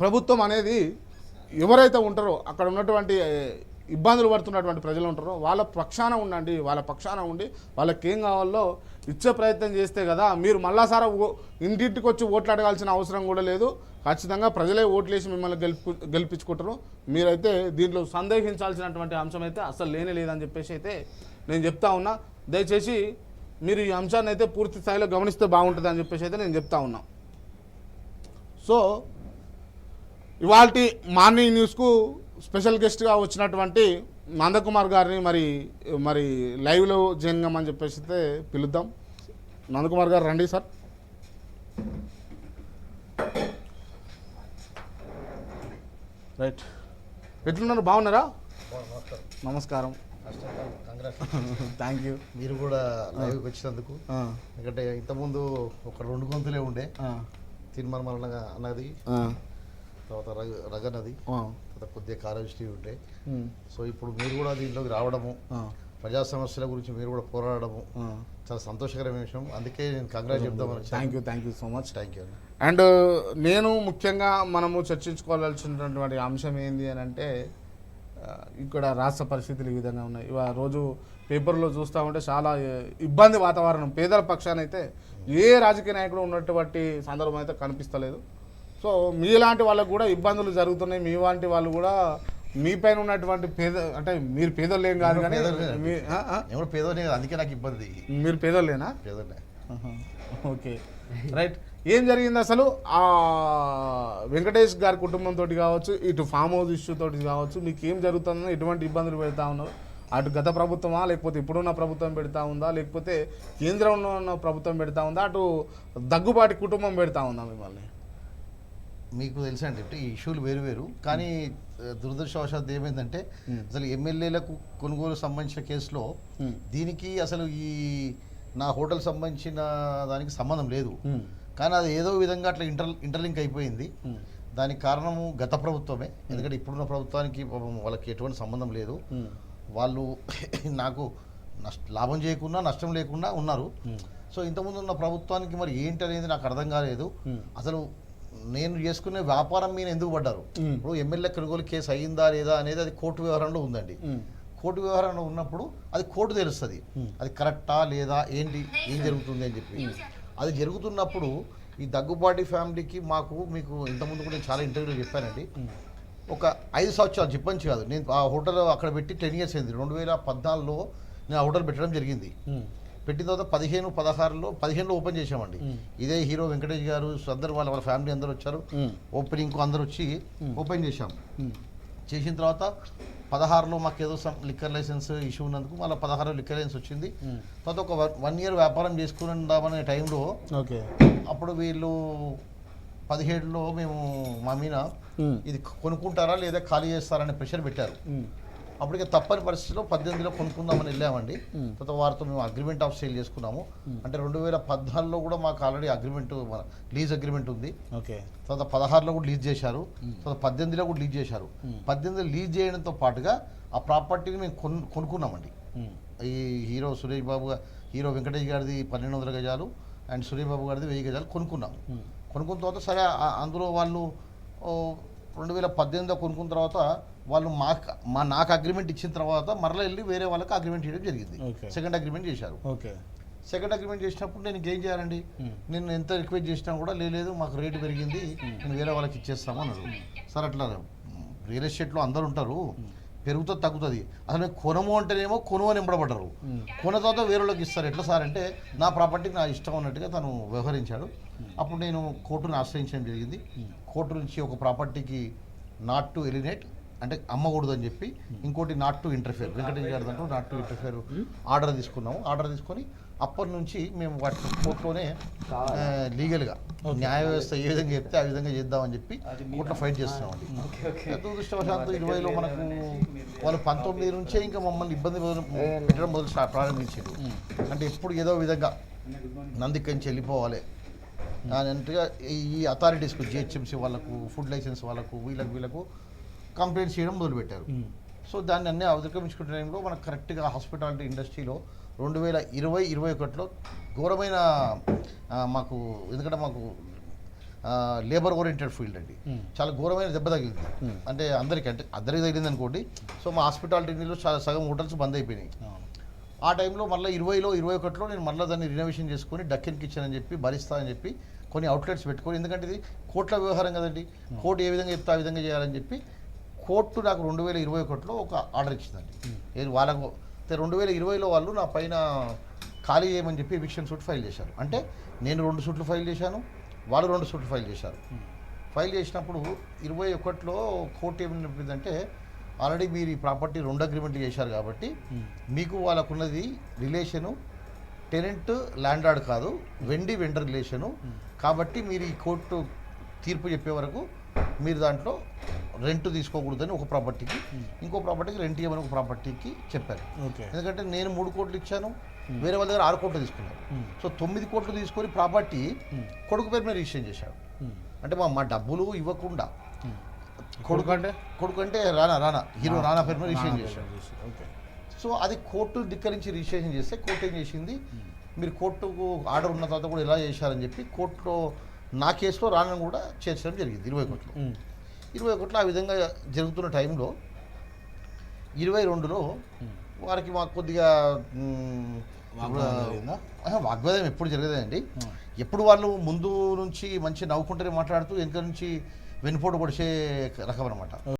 ప్రభుత్వం అనేది ఎవరైతే ఉంటారో అక్కడ ఉన్నటువంటి ఇబ్బందులు పడుతున్నటువంటి ప్రజలు ఉంటారో వాళ్ళ పక్షాన ఉండండి వాళ్ళ పక్షాన ఉండి వాళ్ళకి ఏం కావాలో ఇచ్చే ప్రయత్నం చేస్తే కదా మీరు మళ్ళాసారా ఇంటింటికి వచ్చి ఓట్లు అడగాల్సిన అవసరం కూడా లేదు. ఖచ్చితంగా ప్రజలే ఓట్లేసి మిమ్మల్ని గెలుపు గెలిపించుకుంటారు. మీరైతే దీంట్లో సందేహించాల్సినటువంటి అంశం అయితే అసలు లేనే లేదని చెప్పేసి అయితే నేను చెప్తా ఉన్నా. దయచేసి మీరు ఈ అంశాన్ని అయితే పూర్తి స్థాయిలో గమనిస్తే బాగుంటుంది అని చెప్పేసి అయితే నేను చెప్తా ఉన్నా. సో ఇవాళ మార్నింగ్ న్యూస్కు స్పెషల్ గెస్ట్గా వచ్చినటువంటి నందకుమార్ గారిని మరి మరి లైవ్లో జాయిన్ కమ్మని చెప్పేసి పిలుద్దాం. నందకుమార్ గారు రండి సార్. రైట్. ఎట్లున్నారు? బాగున్నారా? నమస్కారం. థ్యాంక్ యూ మీరు కూడా లైవ్కి వచ్చినందుకు. ఎందుకంటే ఇంతకుముందు ఒక రెండు గొంతులే ఉండే. తిరుమల అన్నది. తర్వాత రగ రగనది తర్వాత కొద్దిగా కారవిష్టి ఉండే సో ఇప్పుడు మీరు కూడా దీంట్లోకి రావడము ప్రజా సమస్యల గురించి మీరు కూడా పోరాడము చాలా సంతోషకరమైన విషయం. అందుకే నేను కంగ్రాట్ చెప్దామని thank you thank you so much thank you and నేను ముఖ్యంగా మనము చర్చించుకోవాల్సినటువంటి అంశం ఏంది అని అంటే ఇక్కడ రాష్ట్ర పరిస్థితులు ఈ విధంగా ఉన్నాయి. ఇవా రోజు పేపర్లో చూస్తూ ఉంటే చాలా ఇబ్బంది వాతావరణం. పేదల పక్షాన అయితే ఏ రాజకీయ నాయకుడు ఉన్నటువంటి సందర్భం అయితే కనిపిస్తలేదు. సో మీలాంటి వాళ్ళకు కూడా ఇబ్బందులు జరుగుతున్నాయి. మీ లాంటి వాళ్ళు కూడా మీ పైన ఉన్నటువంటి పేద అంటే మీరు పేదోళ్ళు ఏం కాదు కానీ పేదోళ్ళే. కదా, అందుకే నాకు ఇబ్బంది. మీరు పేదోళ్ళేనా? పేదోనే ఆహా. ఓకే. రైట్. ఏం జరిగింది అసలు? ఆ వెంకటేష్ గారి కుటుంబంతో కావచ్చు ఇటు ఫామ్ హౌస్ ఇష్యూ తోటి కావచ్చు మీకు ఏం జరుగుతుందో ఎటువంటి ఇబ్బందులు పెడతా ఉన్నారు? అటు గత ప్రభుత్వమా? లేకపోతే ఇప్పుడున్న ప్రభుత్వం పెడతా ఉందా? లేకపోతే కేంద్రంలో ఉన్న ప్రభుత్వం పెడతా ఉందా? అటు దగ్గుబాటి కుటుంబం పెడతా ఉందా మిమ్మల్ని? మీకు తెలుసా అండి అంటే ఈ ఇష్యూలు వేరు వేరు. కానీ దురదృష్టవశాత్తు ఏమైందంటే అసలు ఎమ్మెల్యేలకు కొనుగోలు సంబంధించిన కేసులో. దీనికి అసలు ఈ నా హోటల్ సంబంధించిన దానికి సంబంధం లేదు. కానీ అది ఏదో విధంగా అట్లా ఇంటర్ ఇంటర్లింక్ అయిపోయింది. దానికి కారణము గత ప్రభుత్వమే. ఎందుకంటే ఇప్పుడున్న ప్రభుత్వానికి వాళ్ళకి ఎటువంటి సంబంధం లేదు. వాళ్ళు నాకు నష్ట లాభం చేయకుండా నష్టం లేకుండా ఉన్నారు. సో ఇంతకుముందు ఉన్న ప్రభుత్వానికి మరి ఏంటి అనేది నాకు అర్థం కాలేదు. అసలు నేను చేసుకునే వ్యాపారం మీద ఎందుకు పడ్డారు. ఇప్పుడు ఎమ్మెల్యే కొనుగోలు కేసు అయ్యిందా లేదా అనేది అది కోర్టు వ్యవహారంలో ఉందండి. కోర్టు వ్యవహారంలో ఉన్నప్పుడు అది కోర్టు తెలుస్తుంది. అది కరెక్టా లేదా? ఏంటి? ఏం జరుగుతుంది అని చెప్పి. అది జరుగుతున్నప్పుడు ఈ దగ్గుబాటి ఫ్యామిలీకి మాకు మీకు ఇంతకుముందు కూడా నేను చాలా ఇంటర్వ్యూలో చెప్పానండి. ఒక ఐదు సంవత్సరాలు చెప్పంచి కాదు. నేను ఆ హోటల్ అక్కడ పెట్టి టెన్ ఇయర్స్ అయింది. రెండు వేల పద్నాలుగులో నేను ఆ హోటల్ పెట్టడం జరిగింది. పెట్టిన తర్వాత పదిహేను పదహారులో పదిహేనులో ఓపెన్ చేసామండి ఇదే హీరో వెంకటేష్ గారు అందరు వాళ్ళ వాళ్ళ ఫ్యామిలీ అందరూ వచ్చారు. ఓపెనింగ్ అందరూ వచ్చి ఓపెన్ చేశాం. చేసిన తర్వాత పదహారులో మాకు ఏదో లిక్కర్ లైసెన్స్ ఇష్యూ ఉన్నందుకు మళ్ళీ పదహారులో లిక్కర్ లైసెన్స్ వచ్చింది. తర్వాత ఒక వన్ ఇయర్ వ్యాపారం చేసుకుని ఉందామనే టైంలో ఓకే. అప్పుడు వీళ్ళు పదిహేడులో మేము మా మీద. ఇది కొనుక్కుంటారా లేదా ఖాళీ చేస్తారనే ప్రెషర్ పెట్టారు. అప్పటికే తప్పని పరిస్థితిలో పద్దెనిమిదిలో కొనుక్కుందామని వెళ్ళామండి. తర్వాత వారితో మేము అగ్రిమెంట్ ఆఫ్ సేల్ చేసుకున్నాము. అంటే రెండు వేల పద్నాలుగులో కూడా మాకు ఆల్రెడీ అగ్రిమెంట్ లీజ్ అగ్రిమెంట్ ఉంది. ఓకే. తర్వాత పదహారులో కూడా లీజ్ చేశారు. తర్వాత పద్దెనిమిదిలో కూడా లీజ్ చేశారు. పద్దెనిమిదిలో లీజ్ చేయడంతో పాటుగా ఆ ప్రాపర్టీని మేము కొను కొనుక్కున్నామండి. ఈ హీరో సురేష్ బాబు హీరో వెంకటేష్ గారిది పన్నెండు వందల గజాలు అండ్ సురేష్ బాబు గారిది వెయ్యి గజాలు కొనుక్కున్నాం కొనుక్కున్న తర్వాత సరే అందులో వాళ్ళు రెండు వేల పద్దెనిమిదిలో కొనుక్కున్న తర్వాత వాళ్ళు మాకు మా నాకు అగ్రిమెంట్ ఇచ్చిన తర్వాత మరలా వెళ్ళి వేరే వాళ్ళకి అగ్రిమెంట్ చేయడం జరిగింది. సెకండ్ అగ్రిమెంట్ చేశారు. ఓకే. సెకండ్ అగ్రిమెంట్ చేసినప్పుడు నేను ఇంకేం చేయాలండి? నేను ఎంత రిక్వెస్ట్ చేసినా కూడా "లే- లేదు మాకు రేటు పెరిగింది నేను వేరే వాళ్ళకి ఇచ్చేస్తాము అన్నారు సార్ అట్లా రియల్ ఎస్టేట్లో అందరు ఉంటారు. పెరుగుతుంది తగ్గుతుంది. అసలు కొనము అంటేనేమో కొను అని ఎంబడబడ్డారు కొన తర్వాత వేరే వాళ్ళకి ఇస్తారు. ఎట్లా సార్ అంటే నా ప్రాపర్టీకి నా ఇష్టం అన్నట్టుగా తను వ్యవహరించాడు. అప్పుడు నేను కోర్టును ఆశ్రయించడం జరిగింది. కోర్టు నుంచి ఒక ప్రాపర్టీకి నాట్ టు ఎలినేట్ అంటే అమ్మకూడదు అని చెప్పి ఇంకోటి నాట్ టు ఇంటర్ఫేర్ వెంకటేష్ గారి దాంట్లో నాట్ టు ఇంటర్ఫేర్ ఆర్డర్ తీసుకున్నాము. ఆర్డర్ తీసుకొని అప్పటి నుంచి మేము వాటి కోర్టులోనే లీగల్గా న్యాయ వ్యవస్థ ఏ విధంగా చెప్తే ఆ విధంగా చేద్దామని చెప్పి కోర్టులో ఫైట్ చేస్తున్నామండి. దురదృష్టవశాత్తు ఇరవైలో మనకు వాళ్ళు పంతొమ్మిది నుంచే ఇంకా మమ్మల్ని ఇబ్బంది మొదలు- పెట్టడం మొదలు ప్రారంభించారు. అంటే ఎప్పుడు ఏదో విధంగా నందికి నుంచి వెళ్ళిపోవాలి అన్నట్టుగా ఈ అథారిటీస్కు జిహెచ్ఎంసీ వాళ్ళకు ఫుడ్ లైసెన్స్ వాళ్ళకు వీళ్ళకు వీళ్ళకు కంప్లైంట్స్ చేయడం మొదలుపెట్టారు. సో దాన్ని అన్నీ అధిగమించుకునే టైంలో మనకు కరెక్ట్గా హాస్పిటాలిటీ ఇండస్ట్రీలో రెండు వేల ఇరవై ఇరవై ఒకటిలో ఘోరమైన మాకు ఎందుకంటే మాకు లేబర్ ఓరియంటెడ్ ఫీల్డ్ అండి. చాలా ఘోరమైన దెబ్బ తగిలింది. అంటే అందరికీ అంటే అందరికీ తగిలింది అనుకోండి. సో మా హాస్పిటాలిటీలో చాలా సగం హోటల్స్ బంద్ అయిపోయినాయి. ఆ టైంలో మళ్ళీ ఇరవైలో ఇరవై ఒకటిలో నేను మళ్ళీ దాన్ని రినోవేషన్ చేసుకొని డక్కన్ కిచెన్ అని చెప్పి భరిస్తా అని చెప్పి కొన్ని అవుట్లెట్స్ పెట్టుకొని ఎందుకంటే ఇది కోట్ల వ్యవహారం కదండి. కోర్టు ఏ విధంగా చెప్తే ఆ విధంగా చేయాలని చెప్పి కోర్టు నాకు రెండు వేల ఇరవై ఒకటిలో ఒక ఆర్డర్ ఇచ్చిందండి. ఏది వాళ్ళకు అయితే రెండు వేల ఇరవైలో వాళ్ళు నా పైన ఖాళీ చేయమని చెప్పి ఎవిక్షన్ సూట్ ఫైల్ చేశారు. అంటే నేను రెండు సూట్లు ఫైల్ చేశాను వాళ్ళు రెండు సూట్లు ఫైల్ చేశారు. ఫైల్ చేసినప్పుడు ఇరవై ఒకటిలో కోర్టు ఏమని చెప్పిందంటే ఆల్రెడీ మీరు ఈ ప్రాపర్టీ రెండు అగ్రిమెంట్లు చేశారు కాబట్టి మీకు వాళ్ళకున్నది రిలేషను టెనెంట్ ల్యాండ్ లార్డ్ కాదు వెండి వెండర్ రిలేషను కాబట్టి మీరు ఈ కోర్టు తీర్పు చెప్పే వరకు మీరు దాంట్లో రెంట్ తీసుకోకూడదని ఒక ప్రాపర్టీకి ఇంకో ప్రాపర్టీకి రెంట్ ఇవ్వమని ఒక ప్రాపర్టీకి చెప్పారు. ఓకే. ఎందుకంటే నేను మూడు కోట్లు ఇచ్చాను వేరే వాళ్ళ దగ్గర ఆరు కోట్లు తీసుకున్నారు సో తొమ్మిది కోట్లు తీసుకొని ప్రాపర్టీ కొడుకు పేరు మీద రిజిస్ట్రేషన్ చేశాడు అంటే మా మా డబ్బులు ఇవ్వకుండా కొడుకు అంటే? కొడుకు అంటే రానా రానా హీరో రానా పేరు మీద రిజిస్ట్రేషన్ చేశాడు ఓకే. సో అది కోర్టు ధిక్కరించి రిజిస్ట్రేషన్ చేస్తే కోర్టు ఏం చేసింది? మీరు కోర్టుకు ఆర్డర్ ఉన్న తర్వాత కూడా ఎలా చేశారని చెప్పి కోర్టులో నా కేసులో రానని కూడా చేర్చడం జరిగింది ఇరవై కోట్లు ఇరవై కోట్లు ఆ విధంగా జరుగుతున్న టైంలో ఇరవై రెండులో వారికి మాకు కొద్దిగా వాగ్వాదం ఎప్పుడు జరగదండి ఎప్పుడు వాళ్ళు ముందు నుంచి మంచి నవ్వుకుంటూనే మాట్లాడుతూ వెనుక నుంచి వెనుపోటు పొడిచే రకం అనమాట